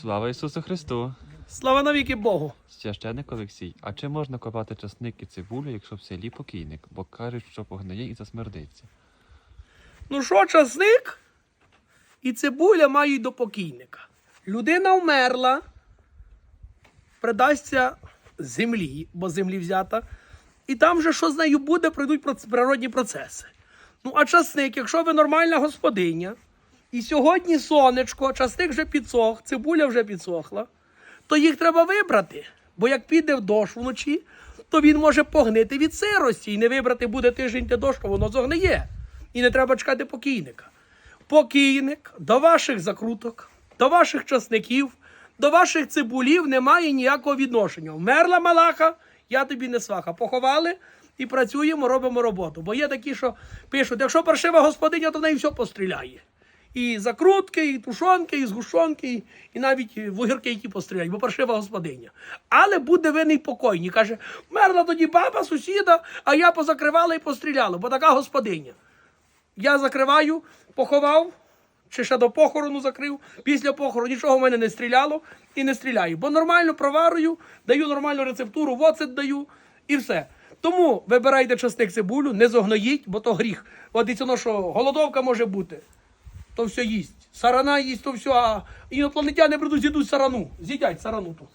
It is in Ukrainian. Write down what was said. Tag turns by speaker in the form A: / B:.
A: Слава Ісусу Христу!
B: Слава навіки Богу.
A: Священник Олексій, а чи можна копати часник і цибулю, якщо в селі покійник, бо кажуть, що погниє і засмердиться?
B: Ну що, часник і цибуля мають до покійника. Людина вмерла, придасться землі, бо землі взята. І там же, що з нею буде, пройдуть природні процеси. Ну, а часник, якщо ви нормальна господиня, і сьогодні сонечко, часник вже підсох, цибуля вже підсохла, то їх треба вибрати. Бо як піде в дощ вночі, то він може погнити від сирості і не вибрати буде тиждень те дощ, то воно зогниє. І не треба чекати покійника. Покійник до ваших закруток, до ваших часників, до ваших цибулів не має ніякого відношення. Вмерла малаха, я тобі не сваха. Поховали і працюємо, робимо роботу. Бо є такі, що пишуть, якщо паршива господиня, то в неї все постріляє. І закрутки, і тушонки, і згущонки, і, і навіть вугірки, які постріляють, бо паршива господиня. Але буде винний покойні. Каже, вмерла тоді баба, сусіда, а я позакривала і постріляла, бо така господиня. Я закриваю, поховав, чи ще до похорону закрив. Після похорону нічого в мене не стріляло і не стріляю. Бо нормально проварую, даю нормальну рецептуру, воцет даю і все. Тому вибирайте часник цибулю, не зогноїть, бо то гріх. От ну, що голодовка може бути, то все їсть. Сарана їсть, то все, а інопланетяни прийдуть, з'їдуть сарану. З'їдять сарану ту.